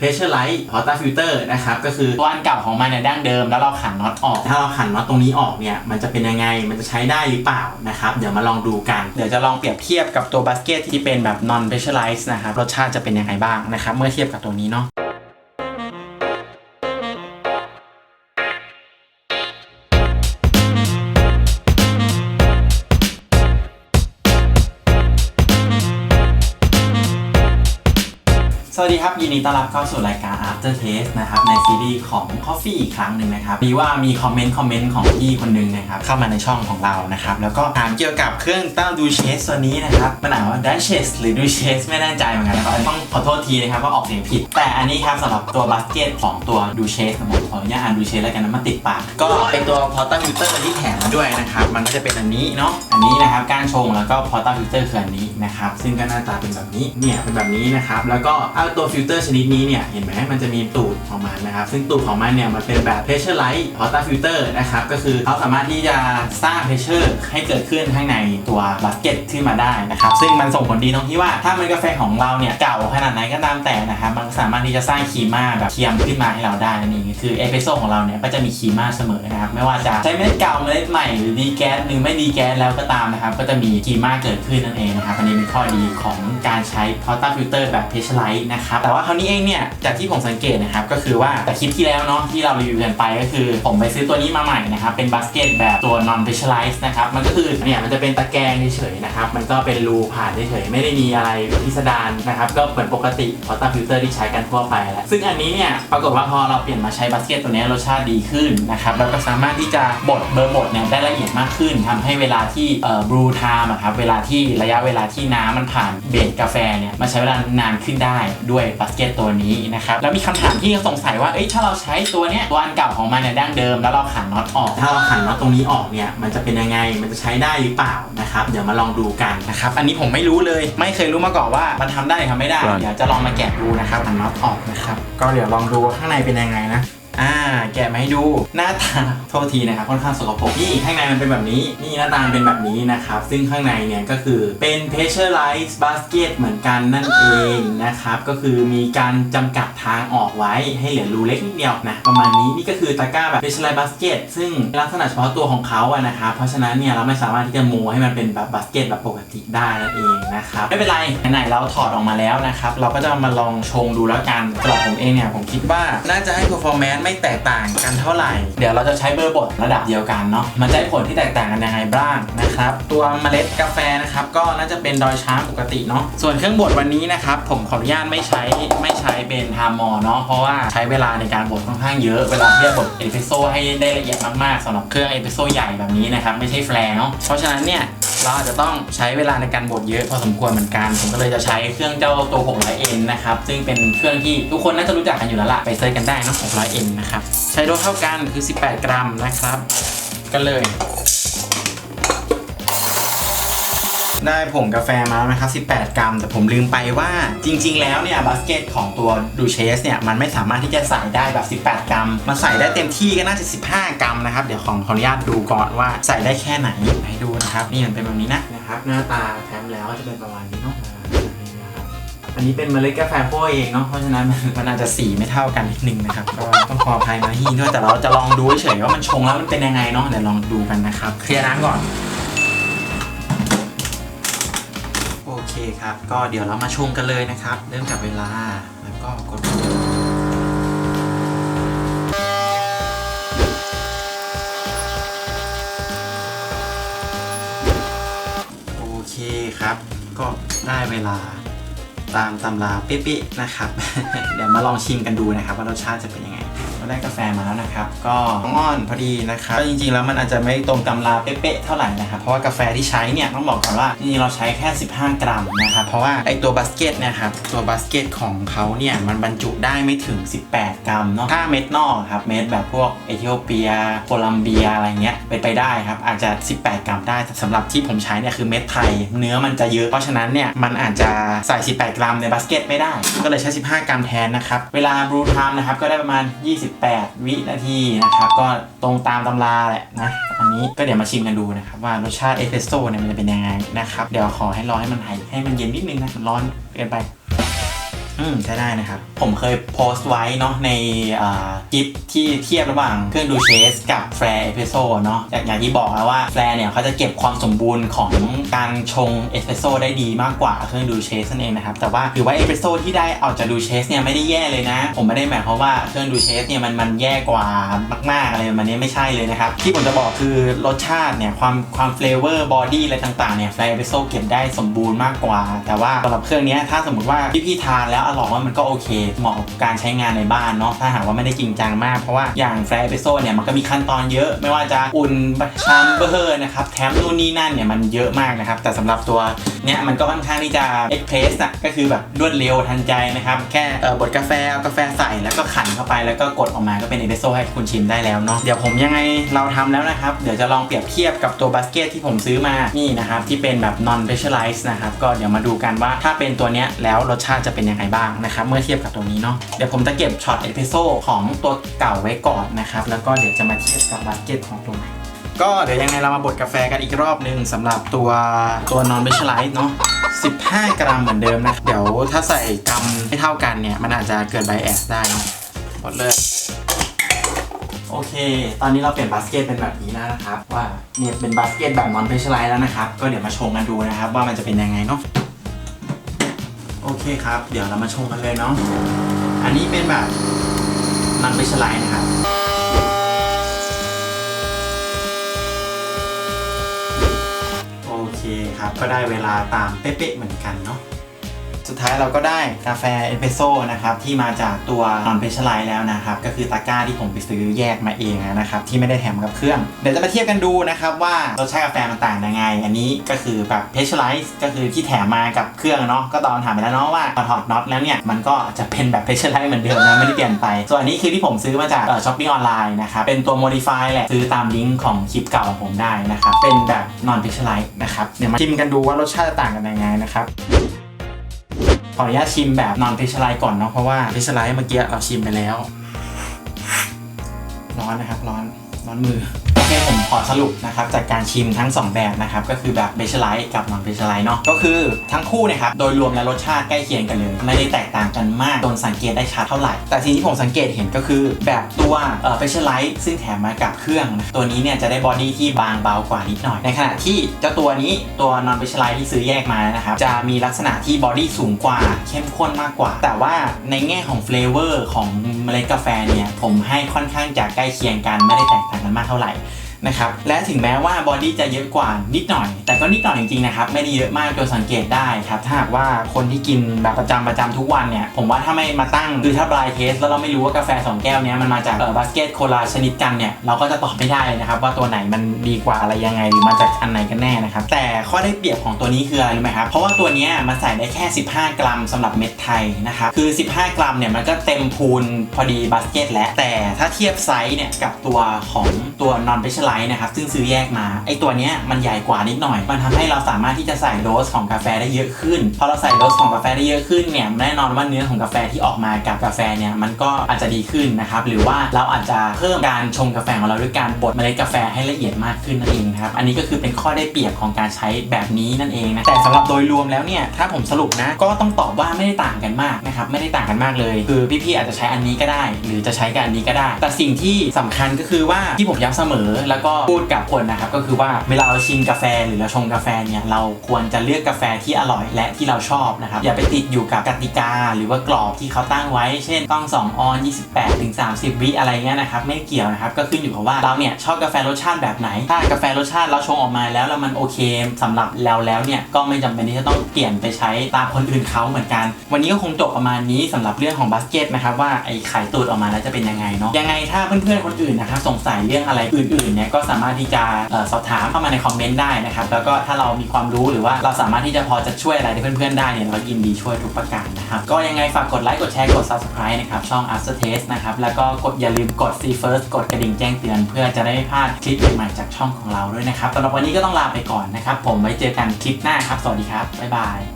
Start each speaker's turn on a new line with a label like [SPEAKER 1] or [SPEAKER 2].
[SPEAKER 1] Pressure Light Porta Filter นะครับก็คือตัวอันเก่าของมันเนี่ยดั้งเดิม แล้วเราขันน็อตออก ถ้าเราขันน็อตตรงนี้ออกเนี่ยมันจะเป็นยังไงมันจะใช้ได้หรือเปล่านะครับเดี๋ยวมาลองดูกัน เดี๋ยวจะลองเปรียบเทียบกับตัวบาสเกตที่เป็นแบบ non pressurized นะครับรสชาติจะเป็นยังไงบ้างนะครับเมื่อเทียบกับตัวนี้เนาะ สวัสดีครับ ยินดีต้อนรับเข้าสู่รายการ After Taste นะครับ ในซีรีส์ของ Coffee อีกครั้งหนึ่งนะครับมีว่ามีคอมเมนต์คอมเมนต์ของพี่คนหนึ่งนะครับ เข้ามาในช่องของเรานะครับ แล้วก็ถามเกี่ยวกับเครื่องตั้งดูเชสตัวนี้นะครับมันอ่านว่า Duchess หรือ Duchess ไม่แน่ใจเหมือนกันนะครับต้องขอโทษทีนะครับว่าออกเสียงผิด แต่อันนี้ครับสำหรับตัวบาสเกตของตัว Duchess นะผมขออนุญาตอ่าน Duchess แล้วกันนะมันติดปากก็เป็นตัว Porta Filter ที่แถมมาด้วยนะครับมันก็จะเป็นอันนี้เนาะอันนี้นะครับก้านชงแล้วก็ Porta Filter คืออันนี้นะครับซึ่งก็หน้าตาเป็นแบบนี้เนี่ยเป็นแบบนี้นะครับแล้วก็เอาตัวฟิลเตอร์ชนิดนี้เนี่ย เห็นไหมมันจะมีตูดของมันนะครับ ซึ่งตูดของมันเนี่ย มันเป็นแบบ pressure light porta filter นะครับ ก็คือเขาสามารถที่จะสร้าง pressure ให้เกิดขึ้นข้างในตัวบัสเก็ตขึ้นมาได้นะครับ ซึ่งมันส่งผลดีตรงที่ว่าถ้าเมล็ดกาแฟของเราเนี่ย เก่าขนาดไหนก็ตามแต่นะครับ มันสามารถที่จะสร้างคีม่าแบบเทียมขึ้นมาให้เราได้นั่นเองคือเอสเปรสโซ่ของเราเนี่ยก็จะมีคีม่าเสมอนะครับไม่ว่าจะใช้เมล็ดเก่าเมล็ดใหม่หรือดีแก๊สหรือไม่ดีแก๊สแล้วก็ตามนะครับก็จะมีคีมาเกิดขึ้นนั่นเองนะครับอันนี้เป็นข้อดีของการใช้ porta filter แบบ pressure light นะครับแต่ว่าคราวนี้เองเนี่ยจากที่ผมสังเกตนะครับก็คือว่าแต่คลิปที่แล้วเนาะที่เรารีวิวกันไปก็คือ ผมไปซื้อตัวนี้มาใหม่นะครับเป็นบาสเกตแบบตัว non pressurized นะครับมันก็คือเนี่ยมันจะเป็นตะแกรงเฉยๆนะครับมันก็เป็นรูผ่านเฉยๆไม่ได้มีอะไรพิสดารนะครับก็เหมือนปกติ porta filter ที่ใช้กันทั่วไปแหละซึ่งอันนี้เนี่ยปรากฏว่าพอเราเปลี่ยนมาใช้บาสเกตตัวนี้รสชาติดีขึ้นนะครับแล้วก็สามารถที่จะบดเบอร์บดเนี่ยได้ละเอียดมากขึ้นทำให้เวลาที่เอ่อบรูไทม์อะครับเวลาที่ระยะเวลาที่น้ำมันผ่านเบรกกาแฟเนี่ยมันใช้เวลานานขึ้นได้ด้วยบาสเกตตัวนี้นะครับแล้วมีคำถามที่ยังสงสัยว่าเอ้ยถ้าเราใช้ตัวเนี้ยตัวอันเก่าของมันเนี่ยดั้งเดิม แล้วเราขันน็อตออก ถ้าเราขันน็อตตรงนี้ออกเนี่ยมันจะเป็นยังไงมันจะใช้ได้หรือเปล่านะครับเดี๋ยวมาลองดูกันนะครับอันนี้ผมไม่รู้เลย ไม่เคยรู้มาก่อนว่ามันทำได้หรือทำไม่ได้
[SPEAKER 2] Right.
[SPEAKER 1] เดี๋ยวจะลองมาแกะดูนะครับขันน็อตออกนะครับก็เดี๋ยวลองดูว่าข้างในเป็นยังไงนะ อ่า แกะมาให้ดูหน้าตาโทษทีนะครับค่อนข้างสกปรกนี่ข้างในมันเป็นแบบนี้ นี่หน้าตามันเป็นแบบนี้นะครับ ซึ่งข้างในเนี่ยก็คือเป็น pressurized basket เหมือนกันนั่นเองนะครับ ก็คือมีการจำกัดทางออกไว้ให้เหลือรูเล็กนิดเดียวนะประมาณนี้นี่ก็คือตะกร้าแบบ pressurized basket ซึ่งลักษณะเฉพาะตัวของเขาอะนะครับเพราะฉะนั้นเนี่ยเราไม่สามารถที่จะโมให้มันเป็นแบบบาสเกตแบบปกติได้นั่นเองนะครับไม่เป็นไรไหนๆเราถอดออกมาแล้วนะครับเราก็จะมาลองชงดูแล้วกันสำหรับผมเองเนี่ยผมคิดว่าน่าจะให้ performance ไม่แตกต่างกันเท่าไหร่ เดี๋ยวเราจะใช้เบอร์บดระดับเดียวกันเนาะมันจะให้ผลที่แตกต่างกันยังไงบ้างนะครับ ตัวเมล็ดกาแฟนะครับก็น่าจะเป็นดอยช้างปกติเนาะส่วนเครื่องบดวันนี้นะครับผมขออนุญาตไม่ใช้ไม่ใช้เป็นทามมอเนาะเพราะว่าใช้เวลาในการบดค่อนข้างเยอะเวลาที่จะบดเอสเปรสโซ่ให้ได้ละเอียดมากๆสำหรับเครื่องเอสเปรสโซ่ใหญ่แบบนี้นะครับไม่ใช่แฟลร์เนาะเพราะฉะนั้นเนี่ย เราอาจจะต้องใช้เวลาในการบดเยอะพอสมควรเหมือนกัน ผมก็เลยจะใช้เครื่องเจ้าตัว 600N นะครับ ซึ่งเป็นเครื่องที่ทุกคนน่าจะรู้จักกันอยู่แล้วล่ะ ไปเซิร์ชกันได้นะ 600N นะครับ ใช้โดสเท่ากันคือ 18 กรัมนะครับ กันเลย ได้ผงกาแฟมานะครับ18 กรัม แต่ผมลืมไปว่าจริง ๆ แล้วเนี่ยบาสเกตของตัวดูเชสเนี่ยมันไม่สามารถที่จะใส่ได้แบบ 18 กรัม มันใส่ได้เต็มที่ก็น่าจะ 15 กรัมนะครับ เดี๋ยวของขออนุญาตดูก่อนว่าใส่ได้แค่ไหนให้ดูนะครับ นี่มันเป็นแบบนี้นะนะครับ หน้าตาแถมแล้วจะเป็นประมาณนี้เนาะอันนี้เป็นเมล็ดกาแฟพวกเองเนาะเพราะฉะนั้นมันอาจจะสีไม่เท่ากันนิดนึงนะครับก็ต้องขออภัยมาที่ด้วยแต่เราจะลองดูเฉยๆว่ามันชงแล้วมันเป็นยังไงเนาะเดี๋ยวลองดูกันนะครับเคลียร์น้ำก่อน คครับ ก็เดี๋ยวเรามาชมกันเลยนะครับ เริ่มจากเวลาแล้วก็กดโอเคครับ ก็ได้เวลาตามตำราเป๊ะๆนะครับ เดี๋ยวมาลองชิมกันดูนะครับ ว่ารสชาติจะเป็นยังไง็ได้กาแฟมาแล้วนะครับ ก็อ่อนพอดีนะครับก็จริงๆแล้วมันอาจจะไม่ตรงตำราเป๊ะๆเท่าไหร่นะครับเพราะว่ากาแฟที่ใช้เนี่ยต้องบอกก่อนว่าจริงๆเราใช้แค่ 15 กรัมนะครับเพราะว่าไอตัวบาสเกตนะครับตัวบาสเกตของเขาเนี่ยมันบรรจุได้ไม่ถึง 18 กรัมเนาะถ้าเม็ดนอกครับเม็ดแบบพวกเอธิโอเปียโคลัมเบียอะไรเงี้ยเป็นไปได้ครับอาจจะ 18 กรัมได้แต่สำหรับที่ผมใช้เนี่ยคือเม็ดไทย เนื้อมันจะเยอะเพราะฉะนั้นเนี่ยมันอาจจะใส่ 18 กรัมในบาสเกตไม่ได้ ก็เลยใช้ 15 กรัมแทนนะครับเวลาบรูไทม์นะครับก็ได้ประมาณ18 วินาทีนะครับ ก็ตรงตามตำราแหละนะอันนี้ก็เดี๋ยวมาชิมกันดูนะครับว่ารสชาติเอสเปรสโซ่เนี่ยมันจะเป็นยังไงนะครับ เดี๋ยวขอให้รอให้มันหายให้มันเย็นนิดนึงนะมันร้อนเกินไป อืม ใช้ได้นะครับ ผมเคยโพสต์ไว้เนาะในอ่าคลิปที่เทียบระหว่างเครื่องดูเชสกับแฟร์เอสเปรสโซ่เนาะอย่างอย่างที่บอกแล้วว่าแฟร์เนี่ยเขาจะเก็บความสมบูรณ์ของการชงเอสเปรสโซ่ได้ดีมากกว่าเครื่องดูเชสนั่นเองนะครับ แต่ว่าถือว่าเอสเปรสโซ่ที่ได้เอาจากดูเชสเนี่ยไม่ได้แย่เลยนะ ผมไม่ได้หมายความว่าเครื่องดูเชสเนี่ยมันมันแย่กว่ามากๆอะไรมันนี้ไม่ใช่เลยนะครับ ที่ผมจะบอกคือรสชาติเนี่ยความความเฟลเวอร์บอดี้อะไรต่างๆเนี่ยแฟร์เอสเปรสโซ่เก็บได้สมบูรณ์มากกว่า แต่ว่าสำหรับเครื่องเนี้ยถ้าสมมติว่าพี่ๆทานแล้วอร่อยว่ามันก็โอเค เหมาะกับการใช้งานในบ้านเนาะถ้าหากว่าไม่ได้จริงจังมากเพราะว่าอย่างแฟร์เอสเปรสโซ่เนี่ยมันก็มีขั้นตอนเยอะไม่ว่าจะอุ่นชัมเบอร์นะครับแถมนู่นนี่นั่นเนี่ยมันเยอะมากนะครับแต่สำหรับตัวเนี้ยมันก็ค่อนข้างที่จะเอ็กเพรสอะก็คือแบบรวดเร็วทันใจนะครับแค่เอ่อบดกาแฟเอากาแฟใส่แล้วก็ขันเข้าไปแล้วก็กดออกมาก็เป็นเอสเปรสโซ่ให้คุณชิมได้แล้วเนาะเดี๋ยวผมยังไงเราทำแล้วนะครับเดี๋ยวจะลองเปรียบเทียบกับตัวบาสเกตที่ผมซื้อมานี่นะครับที่เป็นแบบ non specialized นะครับก็เดี๋ยวมาดูกันว่าถ้าเป็นตัวเนี้ยแล้วรสชาติจะเป็นยังไงบ้างนะครับเมื่อเทียบกับตัวนี้เนาะเดี๋ยวผมจะเก็บช็อตเอสเปรสโซ่ของตัวเก่าไว้ก่อนนะครับแล้วก็เดี๋ยวจะมาเทียบกับบาสเกตของตัวใหม่ก็เดี๋ยวยังไงเรามาบดกาแฟกันอีกรอบหนึ่งสำหรับตัวตัว non specialized เนาะ15 กรัมเหมือนเดิมนะ เดี๋ยวถ้าใส่กรัมไม่เท่ากันเนี่ย มันอาจจะเกิดไบแอสได้เนอะหมดเลยโอเค ตอนนี้เราเปลี่ยนบาสเกตเป็นแบบนี้แล้วนะครับ ว่าเนี่ยเป็นบาสเกตแบบ non specialized แล้วนะครับ ก็เดี๋ยวมาชงกันดูนะครับ ว่ามันจะเป็นยังไงเนาะ โอเคครับ เดี๋ยวเรามาชมกันเลยเนาะอันนี้เป็นแบบมันไปสไลด์นะครับโอเคครับก็ได้เวลาตามเป๊ะๆเหมือนกันเนาะ สุดท้ายเราก็ได้กาแฟเอสเปรสโซ่นะครับที่มาจากตัวนอนเพชรไลท์แล้วนะครับก็คือตะกร้าที่ผมไปซื้อแยกมาเองนะครับที่ไม่ได้แถมกับเครื่อง เดี๋ยวจะมาเทียบกันดูนะครับว่ารสชาติกาแฟมันต่างยังไง อันนี้ก็คือแบบเพชรไลท์ก็คือที่แถมมากับเครื่องเนาะก็ตอนถามไปแล้วเนาะว่าพอถอดน็อตแล้วเนี่ยมันก็จะเป็นแบบเพชรไลท์เหมือนเดิมนะไม่ได้เปลี่ยนไป ส่วนอันนี้คือที่ผมซื้อมาจากช้อปปิ้งออนไลน์นะครับเป็นตัว modify แหละซื้อตามลิงก์ของคลิปเก่าของผมได้นะครับเป็นแบบนอนเพชรไลท์นะครับเดี๋ยวมาชิมกันดูว่ารสชาติจะต่างกันยังไงนะครับ ขออนุญาตชิมแบบนอนเพชไลท์ก่อนเนาะเพราะว่าเพชไลท์เมื่อกี้เราชิมไปแล้ว ร้อนนะครับร้อน ร้อนมือโอเคผมขอสรุปนะครับจากการชิมทั้ง 2 แบบนะครับก็คือแบบเบชไลท์กับนอนเบชไลท์เนาะก็คือทั้งคู่เนะครับโดยรวมแล้วรสชาติใกล้เคียงกันเลย ไม่ได้แตกต่างกันมากจนสังเกตได้ชัดเท่าไหร่ แต่สิ่งที่ผมสังเกตเห็นก็คือแบบตัวเอ่อเบชไลท์ซึ่งแถมมากับเครื่องนะตัวนี้เนี่ยจะได้บอดี้ที่บางเบากว่านิดหน่อยในขณะที่เจ้าตัวนี้ตัวนอนเบชไลท์ที่ซื้อแยกมานะครับจะมีลักษณะที่บอดี้สูงกว่าเข้มข้นมากกว่า แต่ว่าในแง่ของเฟลเวอร์ของเมล็ดกาแฟเนี่ยผมให้ค่อนข้างจะใกล้เคียงกันไม่ได้แตกต่าง กันมากเท่าไหร่ นะครับและถึงแม้ว่าบอดี้จะเยอะกว่านิดหน่อย แต่ก็นิดหน่อยจริงๆนะครับไม่ได้เยอะมากจนสังเกตได้ครับถ้าหากว่าคนที่กินแบบประจำประจำทุกวันเนี่ยผมว่าถ้าไม่มาตั้งคือถ้าบลายเทสแล้วเราไม่รู้ว่ากาแฟ 2 แก้วเนี้ยมันมาจากเออบาสเกตโคลาชนิดกันเนี่ยเราก็จะตอบไม่ได้เลยนะครับว่าตัวไหนมันดีกว่าอะไรยังไงหรือมาจากอันไหนกันแน่นะครับแต่ข้อได้เปรียบของตัวนี้คืออะไรรู้ไหมครับเพราะว่าตัวนี้มันใส่ได้แค่ 15 กรัมสำหรับเม็ดไทยนะครับคือ 15 กรัมเนี่ยมันก็เต็มพูนพอดีบาสเกตแล้วแต่ถ้าเทียบไซส์เนี่ยกับตัวของตัวนอนเ e ชไลท์นะครับซึ่งซื้อแยกมาไอตัวเนี้ยมันใหญ่กว่านิดหน่อย มันทำให้เราสามารถที่จะใส่โดสของกาแฟได้เยอะขึ้นพอเราใส่โดสของกาแฟได้เยอะขึ้นเนี่ยแน่นอนว่าเนื้อของกาแฟที่ออกมากับกาแฟเนี่ยมันก็อาจจะดีขึ้นนะครับหรือว่าเราอาจจะเพิ่มการชงกาแฟของเราด้วยการบดเมล็ดกาแฟให้ละเอียดมากขึ้นนั่นเองนะครับอันนี้ก็คือเป็นข้อได้เปรียบของการใช้แบบนี้นั่นเองนะแต่สำหรับโดยรวมแล้วเนี่ยถ้าผมสรุปนะก็ต้องตอบว่าไม่ได้ต่างกันมากนะครับไม่ได้ต่างกันมากเลย คือพี่ๆอาจจะใช้อันนี้ก็ได้ หรือจะใช้กับอันนี้ก็ได้ แต่สิ่งที่สำคัญก็คือว่าที่ผมย้ำเสมอแล้วแล้วก็พูดกับคนนะครับก็คือว่าเวลาเราชิมกาแฟหรือเราชงกาแฟเนี่ยเราควรจะเลือกกาแฟที่อร่อยและที่เราชอบนะครับอย่าไปติดอยู่กับกติกา หรือว่ากรอบที่เขาตั้งไว้ เช่นต้อง2ออน 28ถึง30 วิอะไรเงี้ยนะครับไม่เกี่ยวนะครับก็ขึ้นอยู่กับว่าเราเนี่ยชอบกาแฟรสชาติแบบไหน ถ้ากาแฟรสชาติเราชงออกมาแล้วแล้วมันโอเคสำหรับเราแล้วเนี่ยก็ไม่จำเป็นที่จะต้องเปลี่ยนไปใช้ตามคนอื่นเขาเหมือนกัน วันนี้ก็คงจบประมาณนี้สำหรับเรื่องของบาสเกตนะครับว่าไอ้ไข่ตูดออกมาแล้วจะเป็นยังไงเนาะยังไงถ้าเพื่อนๆคนอื่นนะครับสงสัยเรื่องอะไรอื่นๆเนี่ยก็สามารถที่จะสอบถามเข้ามาในคอมเมนต์ได้นะครับแล้วก็ถ้าเรามีความรู้หรือว่าเราสามารถที่จะพอจะช่วยอะไรเพื่อนๆได้เนี่ยเรายินดีช่วยทุกประการนะครับก็ยังไงฝากกดไลค์กดแชร์กด subscribe นะครับช่อง After Taste นะครับแล้วก็กดอย่าลืมกด See First กดกระดิ่งแจ้งเตือน เพื่อจะได้ไม่พลาดคลิปใหม่ๆจากช่องของเราด้วยนะครับสำหรับวันนี้ก็ต้องลาไปก่อนนะครับผมไว้เจอกันคลิปหน้าครับสวัสดีครับบ๊ายบาย